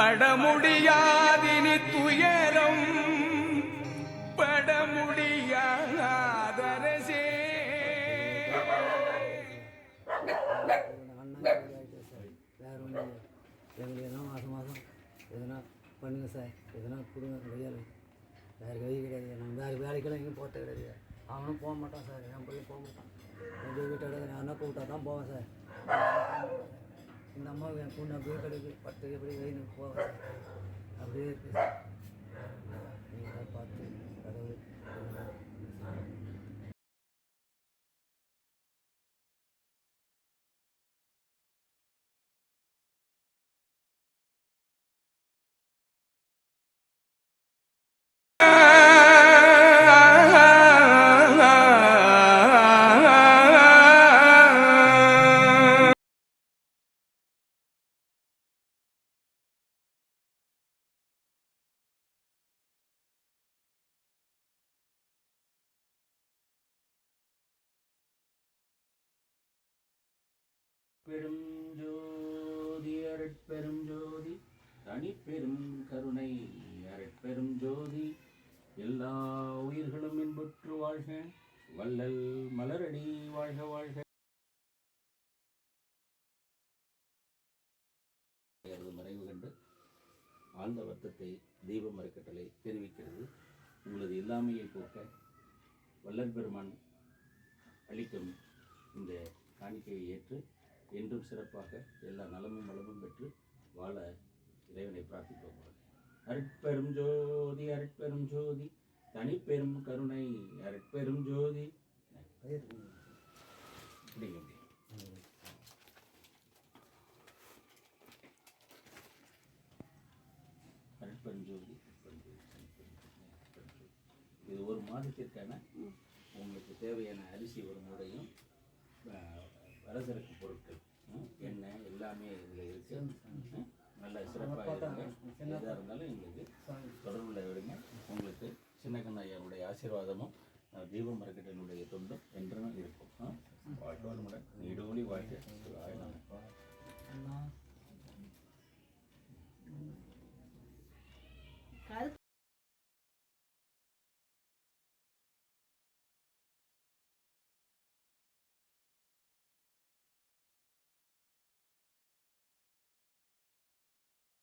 படமுடியாதினி துயரம் பட முடியாதரசே சார் ஒன்றும் இல்லை. எங்களுக்கு எதனா மாதம் மாதம் எதனா பண்ணுங்க சார் எதனா கொடுங்க முடியாது வேறு வழி கிடையாது நான் வேறு வேலைக்கெல்லாம் எங்கேயும் போகிறது கிடையாது அவனும் போக மாட்டான் சார் என் பிள்ளை போக மாட்டான் எங்கள் வீட்டோட யாருன்னா கூப்பிட்டா தான் போவேன் சார் இந்த அம்மா என் பொண்ணு அப்படியே கிடைக்கு பட்டு எப்படி வெயின்னு போக அப்படியே இருக்கு. சார் நீங்கள் பார்த்து பெரும் ஜோதி அரட்பெரும் ஜோதி தனிப்பெரும் கருணை அரட்பெரும் ஜோதி எல்லா உயிர்களும் இன்புற்று வாழ்க வள்ளல் மலரடி வாழ்க வாழ்க. மறைவு கண்டு ஆழ்ந்த வருத்தத்தை தீபம் மறுக்கட்டளை தெரிவிக்கிறது. உங்களது இல்லாமையை போக்க வள்ளல் பெருமான் அளிக்கும் இந்த காணிக்கையை ஏற்று என்றும் சிறப்பாக எல்லா நலமும் வளமும் பெற்று வாழ இறைவனை பிரார்த்திப்போம். அருட்பெரும் ஜோதி அருட்பெரும் ஜோதி தனிப்பெரும் கருணை அருட்பெரும் ஜோதி. கருணை, அருட்பெரும் ஜோதி. இது ஒரு மாதத்திற்கான உங்களுக்கு தேவையான அரிசி ஒரு முறையும் வரசரக்கு பொருட்கள். எல்லாமே இதில் இருக்கு. ம், நல்ல சிறப்பாக இருங்க. எதாக இருந்தாலும் எங்களுக்கு தொடர்புல விடுங்க உங்களுக்கு சின்ன கண்ணையாருடைய ஆசீர்வாதமும் அஹ், தீப மரக்கட்டனுடைய தொண்டும் என்றும் இருக்கும். ம். வாழ்க வளமுடன் நீடோடி வாழ்க்கை